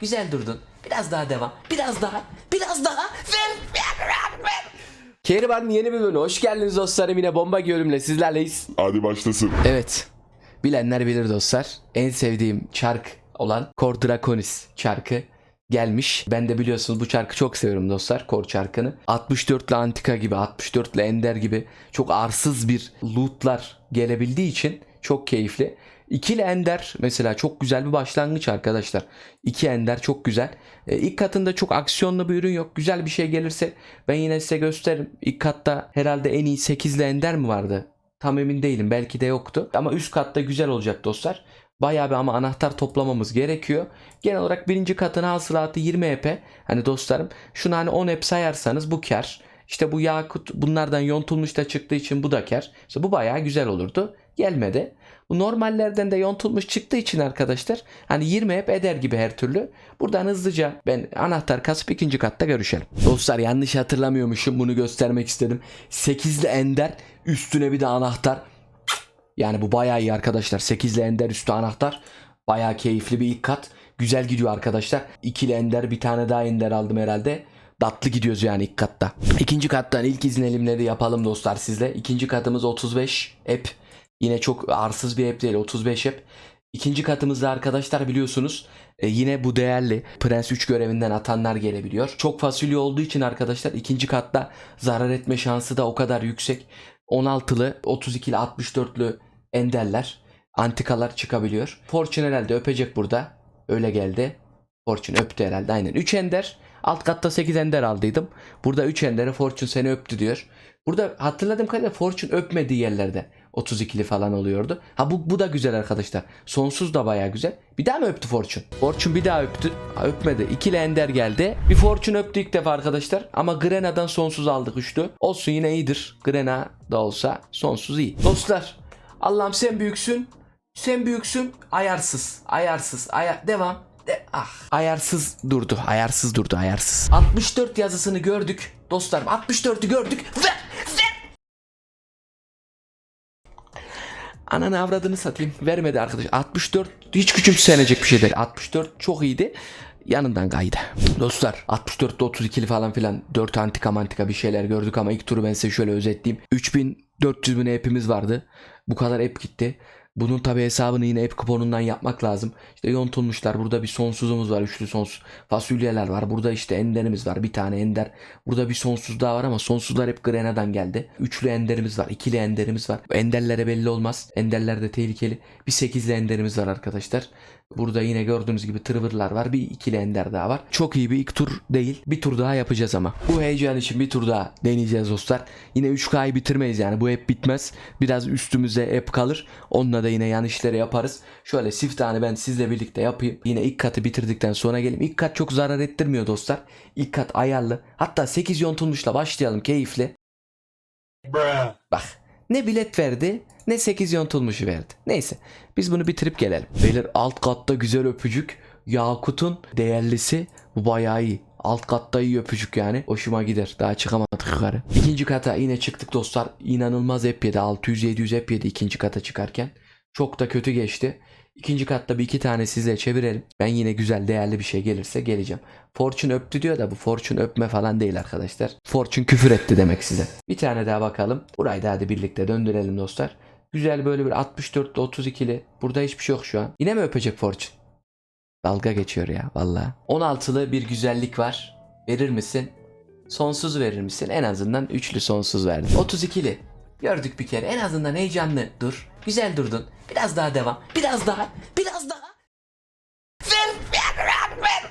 Güzel durdun. Biraz daha devam. Biraz daha. Biraz daha. Ver. Ver. Ver. Ver. Keriban'ın yeni bir bölümüne hoş geldiniz dostlarım. Yine bomba bölümle sizlerleyiz. Hadi başlasın. Evet. Bilenler bilir dostlar. En sevdiğim çark olan Kor Draconis çarkı gelmiş. Ben de biliyorsunuz bu çarkı çok seviyorum dostlar. Kor çarkını. 64'lü Antika gibi, 64'lü Ender gibi çok arsız bir lootlar gelebildiği için çok keyifli. İkili Ender mesela çok güzel bir başlangıç arkadaşlar. İki Ender çok güzel. E, ilk katında çok aksiyonlu bir ürün yok. Güzel bir şey gelirse ben yine size gösteririm. İlk katta herhalde en iyi 8'li Ender mi vardı? Tam emin değilim. Belki de yoktu. Ama üst katta güzel olacak dostlar. Bayağı bir ama anahtar toplamamız gerekiyor. Genel olarak birinci katın hasılatı 20 EP. Hani dostlarım şunu hani 10 EP sayarsanız bu kar. İşte bu yakut bunlardan yontulmuş da çıktığı için bu da kar. İşte bu bayağı güzel olurdu. Gelmedi. Normallerden de yontulmuş çıktığı için arkadaşlar hani 20 hep eder gibi her türlü. Buradan hızlıca ben anahtar kasıp ikinci katta görüşelim. Dostlar yanlış hatırlamıyormuşum bunu göstermek istedim. 8'li ender üstüne bir de anahtar. Yani bu bayağı iyi arkadaşlar. 8'li ender üstü anahtar. Bayağı keyifli bir ilk kat. Güzel gidiyor arkadaşlar. İkili ender bir tane daha ender aldım herhalde. Tatlı gidiyoruz yani ilk katta. İkinci kattan ilk izlenimleri yapalım dostlar sizle. İkinci katımız 35 app. Yine çok arsız bir app değil 35 app. İkinci katımızda arkadaşlar biliyorsunuz e, yine bu değerli Prens 3 görevinden atanlar gelebiliyor. Çok fasulye olduğu için arkadaşlar ikinci katta zarar etme şansı da o kadar yüksek. 16'lı 32'li 64'lü enderler antikalar çıkabiliyor. Fortune herhalde öpecek burada. Öyle geldi. Fortune öptü herhalde aynen. 3 ender. Alt katta 8 ender aldıydım. Burada 3 endere Fortune seni öptü diyor. Burada hatırladığım kadarıyla Fortune öpmediği yerlerde 32'li falan oluyordu. Ha bu, bu da güzel arkadaşlar. Sonsuz da baya güzel. Bir daha mı öptü Fortune? Fortune bir daha öptü. Ha, öpmedi. İkili ender geldi. Bir Fortune öptü ilk defa arkadaşlar. Ama Grena'dan sonsuz aldık üçlü. Olsun yine iyidir. Grena da olsa sonsuz iyi. Dostlar Allah'ım sen büyüksün. Sen büyüksün. Ayarsız. Ayarsız. Aya devam. De- ah. Ayarsız durdu. Ayarsız durdu. Ayarsız. 64 yazısını gördük. Dostlarım 64'ü gördük. Ve Ananı avradını satayım. Vermedi arkadaş. 64 hiç küçümsenecek bir şey değil. 64 çok iyiydi. Yanından kaydı. Dostlar 64'te 32'li falan filan 4 antika mantika bir şeyler gördük ama ilk turu ben size şöyle özetleyeyim. 3400 bin app'imiz vardı. Bu kadar app gitti. Bunun tabi hesabını yine app kuponundan yapmak lazım. İşte yontulmuşlar. Burada bir sonsuzumuz var. Üçlü sonsuz. Fasulyeler var. Burada işte enderimiz var. Bir tane ender. Burada bir sonsuz daha var ama sonsuzlar hep Grena'dan geldi. Üçlü enderimiz var. ikili enderimiz var. Enderlere belli olmaz. Enderler de tehlikeli. Bir sekizli enderimiz var arkadaşlar. Burada yine gördüğünüz gibi tırvırlar var. Bir ikili ender daha var. Çok iyi bir ilk tur değil. Bir tur daha yapacağız ama. Bu heyecan için bir tur daha deneyeceğiz dostlar. Yine 3K'yı bitirmeyiz yani. Bu hep bitmez. Biraz üstümüze hep kalır. Onunla da yine yan işleri yaparız. Şöyle siftahını ben sizle birlikte yapayım. Yine ilk katı bitirdikten sonra geleyim. İlk kat çok zarar ettirmiyor dostlar. İlk kat ayarlı. Hatta 8 yontulmuşla başlayalım keyifli. Bak ne bilet verdi ne 8 yontulmuşu verdi. Neyse biz bunu bitirip gelelim. Beyler alt katta güzel öpücük. Yakut'un değerlisi bu bayağı iyi. Alt katta iyi öpücük yani. Hoşuma gider. Daha çıkamadık yukarı. İkinci kata yine çıktık dostlar. İnanılmaz hep yedi. 600-700 hep yedi ikinci kata çıkarken. Çok da kötü geçti. İkinci katta bir iki tane size çevirelim. Ben yine güzel değerli bir şey gelirse geleceğim. Fortune öptü diyor da bu Fortune öpme falan değil arkadaşlar. Fortune küfür etti demek size. Bir tane daha bakalım. Burayı da hadi birlikte döndürelim dostlar. Güzel böyle bir 64'lü 32'li. Burada hiçbir şey yok şu an. Yine mi öpecek Fortune? Dalga geçiyor ya valla. 16'lı bir güzellik var. Verir misin? Sonsuz verir misin? En azından üçlü sonsuz verdim. 32'li. Gördük bir kere. En azından heyecanlı dur. Güzel durdun. Biraz daha devam. Biraz daha. Biraz daha. Ver, ver, ver, ver.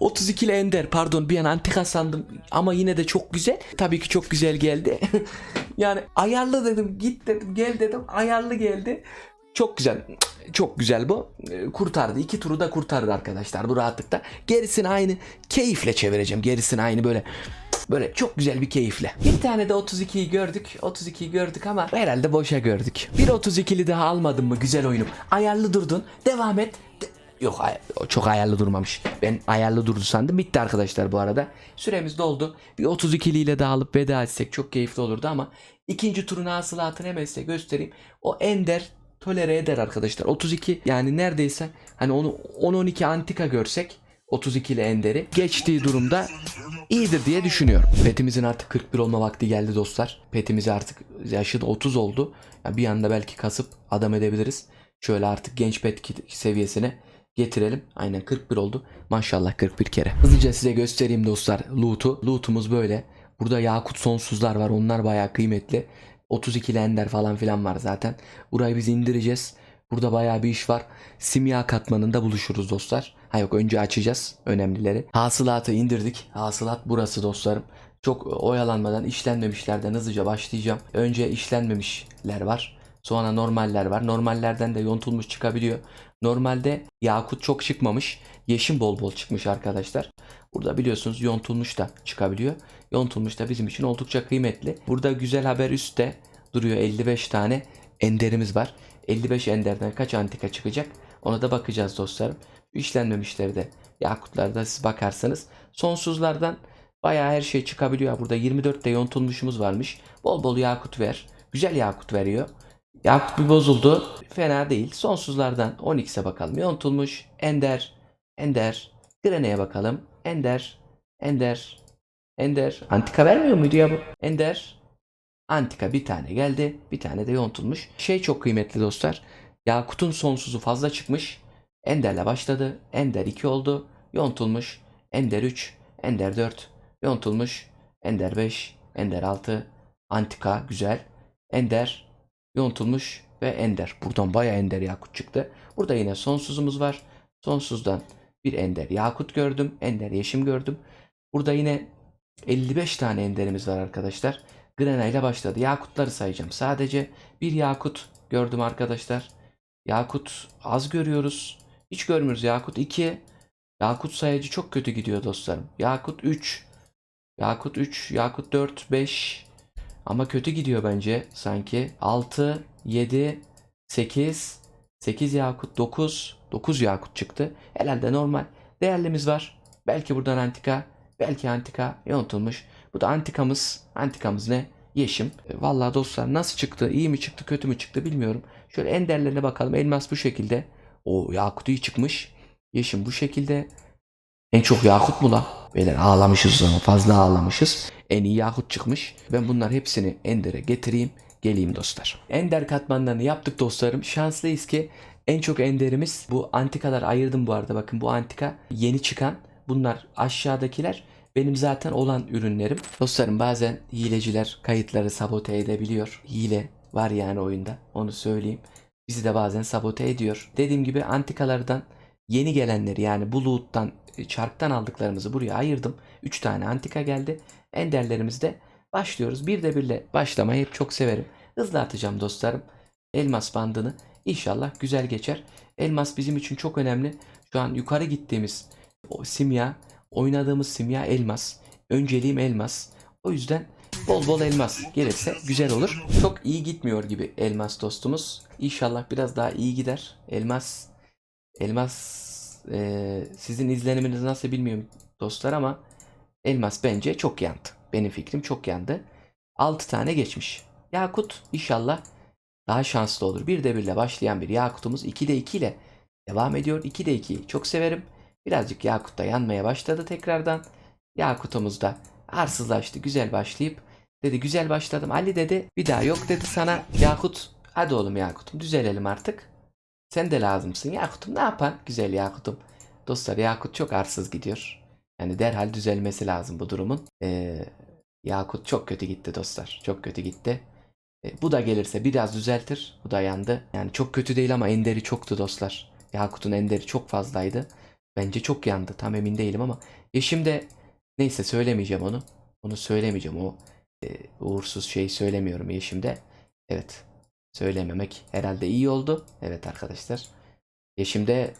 32'li Ender pardon bir an antika sandım ama yine de çok güzel. Tabii ki çok güzel geldi. yani ayarlı dedim git dedim gel dedim ayarlı geldi. Çok güzel. Çok güzel bu. Ee, Kurtardı. İki turu da kurtardı arkadaşlar bu rahatlıkta. Gerisini aynı keyifle çevireceğim. Gerisini aynı böyle böyle çok güzel bir keyifle. Bir tane de 32'yi gördük. 32'yi gördük ama herhalde boşa gördük. Bir 32'li daha almadın mı güzel oyunum? Ayarlı durdun. Devam et. De- Yok çok ayarlı durmamış. Ben ayarlı durdu sandım. Bitti arkadaşlar bu arada. Süremiz doldu. Bir 32'li ile daha alıp veda etsek çok keyifli olurdu ama ikinci turun hasılatını hemen size göstereyim. O Ender tolere eder arkadaşlar. 32 yani neredeyse hani onu 10-12 antika görsek 32'li Ender'i geçtiği durumda iyidir diye düşünüyorum. Petimizin artık 41 olma vakti geldi dostlar. Petimiz artık yaşı da 30 oldu. Ya bir anda belki kasıp adam edebiliriz. Şöyle artık genç pet seviyesine getirelim. Aynen 41 oldu. Maşallah 41 kere. Hızlıca size göstereyim dostlar loot'u. Loot'umuz böyle. Burada yakut sonsuzlar var. Onlar bayağı kıymetli. 32 ender falan filan var zaten. Burayı biz indireceğiz. Burada bayağı bir iş var. Simya katmanında buluşuruz dostlar. Ha yok önce açacağız önemlileri. Hasılatı indirdik. Hasılat burası dostlarım. Çok oyalanmadan işlenmemişlerden hızlıca başlayacağım. Önce işlenmemişler var. Sonra normaller var. Normallerden de yontulmuş çıkabiliyor. Normalde yakut çok çıkmamış. Yeşim bol bol çıkmış arkadaşlar. Burada biliyorsunuz yontulmuş da çıkabiliyor. Yontulmuş da bizim için oldukça kıymetli. Burada güzel haber üstte duruyor 55 tane enderimiz var. 55 enderden kaç antika çıkacak? Ona da bakacağız dostlarım. Şu işlenmemişleri de yakutlarda siz bakarsanız sonsuzlardan bayağı her şey çıkabiliyor. Burada 24 de yontulmuşumuz varmış. Bol bol yakut ver. Güzel yakut veriyor. Yakut bir bozuldu. Fena değil. Sonsuzlardan 12'se bakalım. Yontulmuş. Ender. Ender. Grene'ye bakalım. Ender. Ender. Ender. Antika vermiyor muydu ya bu? Ender. Antika bir tane geldi. Bir tane de yontulmuş. Şey çok kıymetli dostlar. Yakut'un sonsuzu fazla çıkmış. Ender'le başladı. Ender 2 oldu. Yontulmuş. Ender 3. Ender 4. Yontulmuş. Ender 5. Ender 6. Antika güzel. Ender yontulmuş ve ender. Buradan bayağı ender yakut çıktı. Burada yine sonsuzumuz var. Sonsuzdan bir ender yakut gördüm. Ender yeşim gördüm. Burada yine 55 tane enderimiz var arkadaşlar. Grena ile başladı. Yakutları sayacağım. Sadece bir yakut gördüm arkadaşlar. Yakut az görüyoruz. Hiç görmüyoruz. Yakut 2. Yakut sayacı çok kötü gidiyor dostlarım. Yakut 3. Yakut 3. Yakut 4. 5. Ama kötü gidiyor bence sanki. 6, 7, 8, 8 yakut, 9, 9 yakut çıktı. Herhalde normal. Değerlimiz var. Belki buradan antika, belki antika yontulmuş. Bu da antikamız. Antikamız ne? Yeşim. E, Vallahi dostlar nasıl çıktı? İyi mi çıktı, kötü mü çıktı bilmiyorum. Şöyle enderlerine bakalım. Elmas bu şekilde. O yakut iyi çıkmış. Yeşim bu şekilde. En çok yakut mu la? Beyler ağlamışız zaman. Fazla ağlamışız. En iyi yakut çıkmış. Ben bunlar hepsini Ender'e getireyim. Geleyim dostlar. Ender katmanlarını yaptık dostlarım. Şanslıyız ki en çok Ender'imiz bu antikalar ayırdım bu arada. Bakın bu antika yeni çıkan. Bunlar aşağıdakiler benim zaten olan ürünlerim. Dostlarım bazen hileciler kayıtları sabote edebiliyor. Hile var yani oyunda. Onu söyleyeyim. Bizi de bazen sabote ediyor. Dediğim gibi antikalardan yeni gelenleri yani bu loot'tan e, çarktan aldıklarımızı buraya ayırdım. 3 tane antika geldi. Enderlerimizde başlıyoruz. Bir de birle başlamayı hep çok severim. Hızlı atacağım dostlarım. Elmas bandını. İnşallah güzel geçer. Elmas bizim için çok önemli. Şu an yukarı gittiğimiz o simya, oynadığımız simya elmas. Önceliğim elmas. O yüzden bol bol elmas gelirse güzel olur. Çok iyi gitmiyor gibi elmas dostumuz. İnşallah biraz daha iyi gider. Elmas Elmas eee, sizin izleniminiz nasıl bilmiyorum dostlar ama Elmas bence çok yandı. Benim fikrim çok yandı. 6 tane geçmiş. Yakut inşallah daha şanslı olur. Bir de birle başlayan bir Yakut'umuz 2'de 2 ile devam ediyor. 2'de 2'yi çok severim. Birazcık Yakut da yanmaya başladı tekrardan. Yakut'umuz da arsızlaştı. Güzel başlayıp dedi güzel başladım. Ali dedi bir daha yok dedi sana Yakut. Hadi oğlum Yakut'um düzelelim artık. Sen de lazımsın Yakut'um ne yapan? Güzel Yakut'um. Dostlar Yakut çok arsız gidiyor. Yani derhal düzelmesi lazım bu durumun. Ee, Yakut çok kötü gitti dostlar. Çok kötü gitti. E, bu da gelirse biraz düzeltir. Bu da yandı. Yani çok kötü değil ama enderi çoktu dostlar. Yakut'un enderi çok fazlaydı. Bence çok yandı. Tam emin değilim ama. Yeşim de neyse söylemeyeceğim onu. Onu söylemeyeceğim. O e, uğursuz şey söylemiyorum Yeşim'de. Evet. Söylememek herhalde iyi oldu. Evet arkadaşlar. Yeşim'de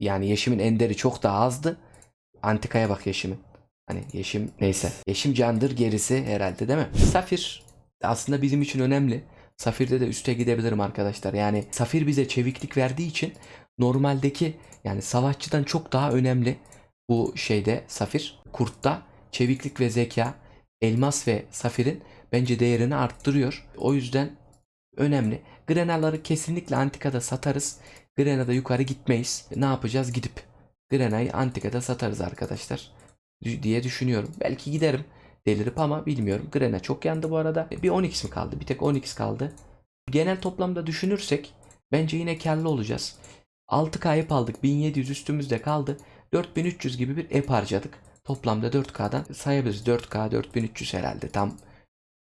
yani Yeşim'in enderi çok daha azdı. Antikaya bak Yeşim'in. Hani Yeşim neyse. Yeşim candır gerisi herhalde değil mi? Safir aslında bizim için önemli. Safir'de de üste gidebilirim arkadaşlar. Yani Safir bize çeviklik verdiği için normaldeki yani savaşçıdan çok daha önemli bu şeyde Safir. Kurt'ta çeviklik ve zeka Elmas ve Safir'in bence değerini arttırıyor. O yüzden önemli. Grenaları kesinlikle antikada satarız. Grenada yukarı gitmeyiz. Ne yapacağız? Gidip Grena'yı Antika'da satarız arkadaşlar. diye düşünüyorum. Belki giderim delirip ama bilmiyorum. Grena çok yandı bu arada. Bir 10x mi kaldı? Bir tek 10x kaldı. Genel toplamda düşünürsek bence yine karlı olacağız. 6 kayıp aldık. 1700 üstümüzde kaldı. 4300 gibi bir ep harcadık. Toplamda 4K'dan sayabiliriz. 4K 4300 herhalde. Tam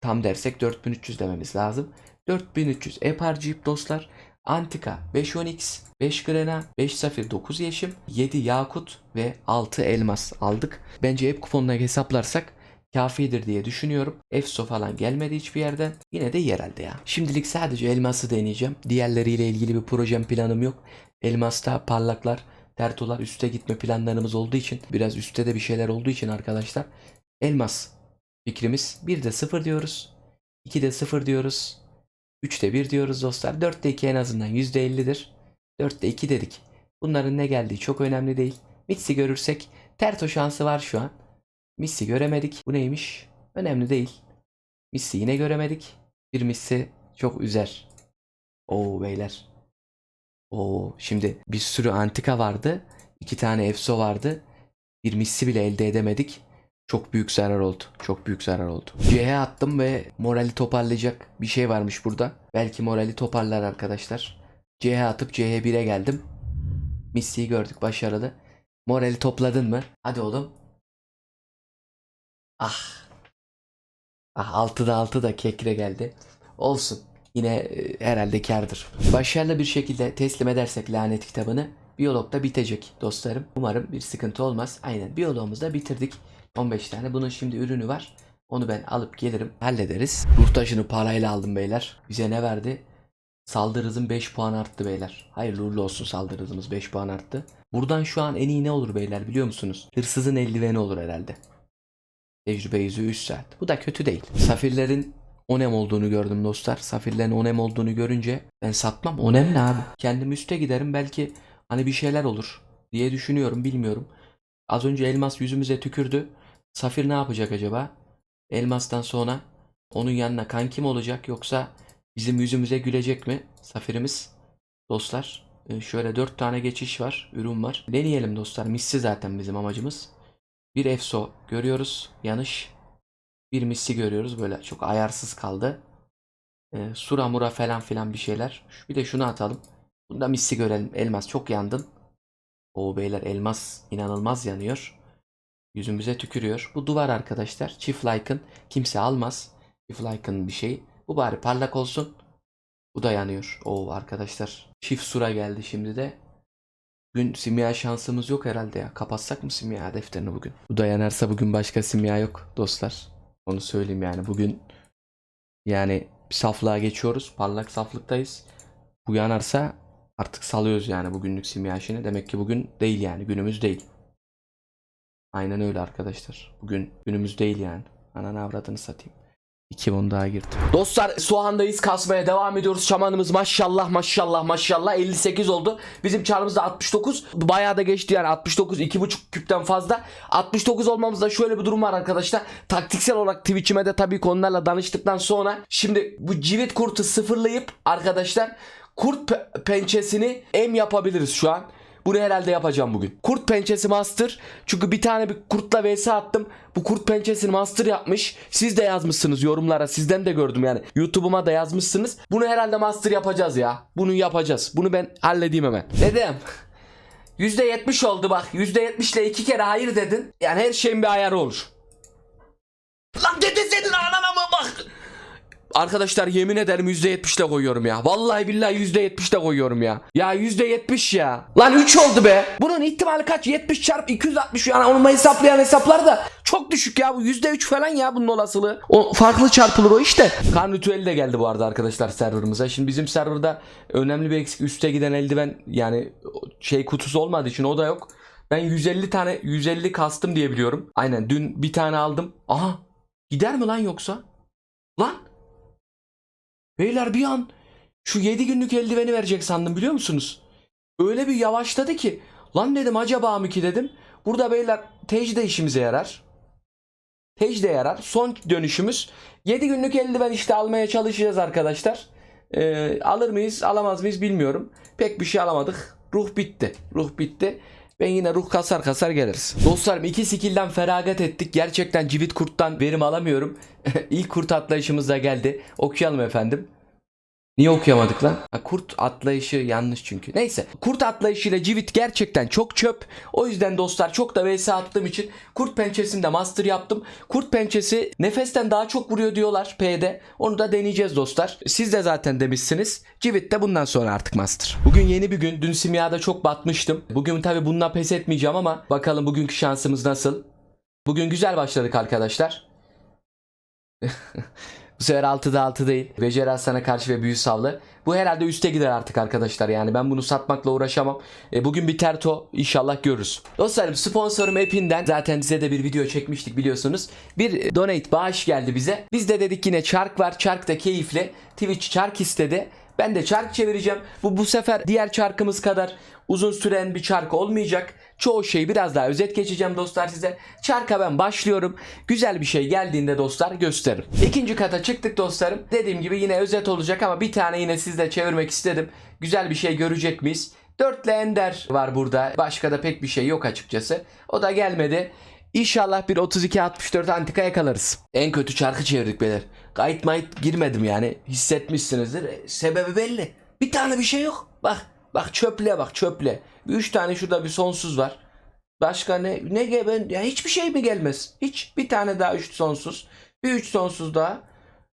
tam dersek 4300 dememiz lazım. 4300 ep harcayıp dostlar Antika 5 Onyx, 5 Grena, 5 Safir, 9 Yeşim, 7 Yakut ve 6 Elmas aldık. Bence ep kuponuna hesaplarsak kafidir diye düşünüyorum. EFSO falan gelmedi hiçbir yerden. Yine de iyi herhalde ya. Şimdilik sadece elması deneyeceğim. Diğerleriyle ilgili bir projem planım yok. Elmasta parlaklar, tertolar üste gitme planlarımız olduğu için biraz üstte de bir şeyler olduğu için arkadaşlar elmas fikrimiz 1'de 0 diyoruz. 2'de 0 diyoruz. 3'te 1 diyoruz dostlar. 4'te 2 en azından %50'dir. 4'te 2 dedik. Bunların ne geldiği çok önemli değil. Mitsi görürsek terto şansı var şu an. Missi göremedik. Bu neymiş? Önemli değil. Missi yine göremedik. Bir Missi çok üzer. Oo beyler. Oo şimdi bir sürü antika vardı. iki tane efso vardı. Bir Missi bile elde edemedik. Çok büyük zarar oldu. Çok büyük zarar oldu. C'ye attım ve morali toparlayacak bir şey varmış burada. Belki morali toparlar arkadaşlar. C'ye atıp C'ye 1'e geldim. Missi'yi gördük başarılı. Morali topladın mı? Hadi oğlum. Ah. Ah 6'da 6 da kekre geldi. Olsun. Yine e, herhalde kardır. Başarılı bir şekilde teslim edersek lanet kitabını biyolog da bitecek dostlarım. Umarım bir sıkıntı olmaz. Aynen biyoloğumuzu da bitirdik. 15 tane. Bunun şimdi ürünü var. Onu ben alıp gelirim. Hallederiz. Ruh taşını parayla aldım beyler. Bize ne verdi? Saldırı hızım 5 puan arttı beyler. Hayırlı uğurlu olsun saldırı hızımız 5 puan arttı. Buradan şu an en iyi ne olur beyler biliyor musunuz? Hırsızın eldiveni olur herhalde. Tecrübe yüzü 3 saat. Bu da kötü değil. Safirlerin onem olduğunu gördüm dostlar. Safirlerin onem olduğunu görünce ben satmam. Onem ne abi? Kendim üste giderim belki hani bir şeyler olur diye düşünüyorum bilmiyorum. Az önce elmas yüzümüze tükürdü. Safir ne yapacak acaba? Elmastan sonra onun yanına kankim olacak yoksa bizim yüzümüze gülecek mi Safirimiz? Dostlar e, şöyle 4 tane geçiş var, ürün var. Deneyelim dostlar. Missi zaten bizim amacımız. Bir EFSO görüyoruz. Yanış. Bir missi görüyoruz. Böyle çok ayarsız kaldı. Ee, sura mura falan filan bir şeyler. Bir de şunu atalım. Bunda missi görelim. Elmas çok yandın. O beyler elmas inanılmaz yanıyor. Yüzümüze tükürüyor. Bu duvar arkadaşlar. Çift like'ın kimse almaz. Çift like'ın bir şey. Bu bari parlak olsun. Bu da yanıyor. Oo arkadaşlar. Çift sura geldi şimdi de. Bugün simya şansımız yok herhalde ya. Kapatsak mı simya defterini bugün? Bu da yanarsa bugün başka simya yok dostlar. Onu söyleyeyim yani. Bugün yani bir saflığa geçiyoruz. Parlak saflıktayız. Bu yanarsa artık salıyoruz yani bugünlük simya işini. Demek ki bugün değil yani. Günümüz değil. Aynen öyle arkadaşlar. Bugün günümüz değil yani. Ananı avradını satayım. 2 bon daha girdi. Dostlar soğandayız kasmaya devam ediyoruz. Şamanımız maşallah maşallah maşallah 58 oldu. Bizim çarımız da 69. Bayağı da geçti yani 69 2,5 küpten fazla. 69 olmamızda şöyle bir durum var arkadaşlar. Taktiksel olarak Twitch'ime de tabii konularla danıştıktan sonra şimdi bu civit kurtu sıfırlayıp arkadaşlar kurt pe- pençesini em yapabiliriz şu an. Bunu herhalde yapacağım bugün. Kurt pençesi master. Çünkü bir tane bir kurtla vs attım. Bu kurt pençesini master yapmış. Siz de yazmışsınız yorumlara. Sizden de gördüm yani. YouTube'uma da yazmışsınız. Bunu herhalde master yapacağız ya. Bunu yapacağız. Bunu ben halledeyim hemen. Dedem. %70 oldu bak. %70 ile iki kere hayır dedin. Yani her şeyin bir ayarı olur. Lan dede senin anana mı. Arkadaşlar yemin ederim %70 de koyuyorum ya. Vallahi billahi %70 de koyuyorum ya. Ya %70 ya. Lan 3 oldu be. Bunun ihtimali kaç? 70 çarpı 260 yani onu hesaplayan hesaplar da çok düşük ya. Bu %3 falan ya bunun olasılığı. O farklı çarpılır o işte. Kan ritüeli de geldi bu arada arkadaşlar serverımıza. Şimdi bizim serverda önemli bir eksik üste giden eldiven yani şey kutusu olmadığı için o da yok. Ben 150 tane 150 kastım diye biliyorum. Aynen dün bir tane aldım. Aha gider mi lan yoksa? Lan Beyler bir an şu 7 günlük eldiveni verecek sandım biliyor musunuz? Öyle bir yavaşladı ki. Lan dedim acaba mı ki dedim. Burada beyler tej de işimize yarar. Tej de yarar. Son dönüşümüz. 7 günlük eldiven işte almaya çalışacağız arkadaşlar. Ee, alır mıyız alamaz mıyız bilmiyorum. Pek bir şey alamadık. Ruh bitti. Ruh bitti. Ben yine ruh kasar kasar geliriz. Dostlarım iki skill'den feragat ettik. Gerçekten civit kurttan verim alamıyorum. İlk kurt atlayışımız da geldi. Okuyalım efendim. Niye okuyamadık lan? Ha, kurt atlayışı yanlış çünkü. Neyse. Kurt atlayışıyla civit gerçekten çok çöp. O yüzden dostlar çok da vs attığım için kurt pençesinde master yaptım. Kurt pençesi nefesten daha çok vuruyor diyorlar P'de. Onu da deneyeceğiz dostlar. Siz de zaten demişsiniz. Civit de bundan sonra artık master. Bugün yeni bir gün. Dün simyada çok batmıştım. Bugün tabi bununla pes etmeyeceğim ama bakalım bugünkü şansımız nasıl. Bugün güzel başladık arkadaşlar. Bu sefer 6'da 6 değil. Beceri Aslan'a karşı ve büyü savlı. Bu herhalde üste gider artık arkadaşlar yani ben bunu satmakla uğraşamam. E, bugün bir terto inşallah görürüz. Dostlarım sponsorum App'inden zaten size de bir video çekmiştik biliyorsunuz. Bir donate bağış geldi bize. Biz de dedik yine çark var. Çark da keyifli. Twitch çark istedi. Ben de çark çevireceğim. Bu bu sefer diğer çarkımız kadar uzun süren bir çark olmayacak. Çoğu şeyi biraz daha özet geçeceğim dostlar size. Çarka ben başlıyorum. Güzel bir şey geldiğinde dostlar gösteririm. İkinci kata çıktık dostlarım. Dediğim gibi yine özet olacak ama bir tane yine sizle çevirmek istedim. Güzel bir şey görecek miyiz? Dörtlü Ender var burada. Başka da pek bir şey yok açıkçası. O da gelmedi. İnşallah bir 32-64 antika yakalarız. En kötü çarkı çevirdik beyler. Kayıt mayıt girmedim yani. Hissetmişsinizdir. E, Sebebi belli. Bir tane bir şey yok. Bak bak çöple bak çöple. Üç tane şurada bir sonsuz var. Başka ne ne ge- ben ya hiçbir şey mi gelmez? Hiç bir tane daha üç sonsuz. Bir üç sonsuz daha.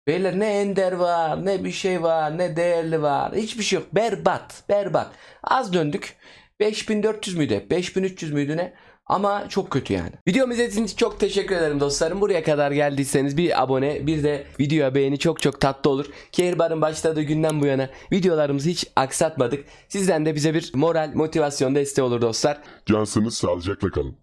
Beyler ne ender var, ne bir şey var, ne değerli var. Hiçbir şey yok. Berbat, berbat. Az döndük. 5400 müydü? hep? 5300 müydü ne? Ama çok kötü yani. Videomu izlediğiniz için çok teşekkür ederim dostlarım. Buraya kadar geldiyseniz bir abone bir de videoya beğeni çok çok tatlı olur. Kehribar'ın başladığı günden bu yana videolarımızı hiç aksatmadık. Sizden de bize bir moral, motivasyon desteği olur dostlar. Cansınız sağlıcakla kalın.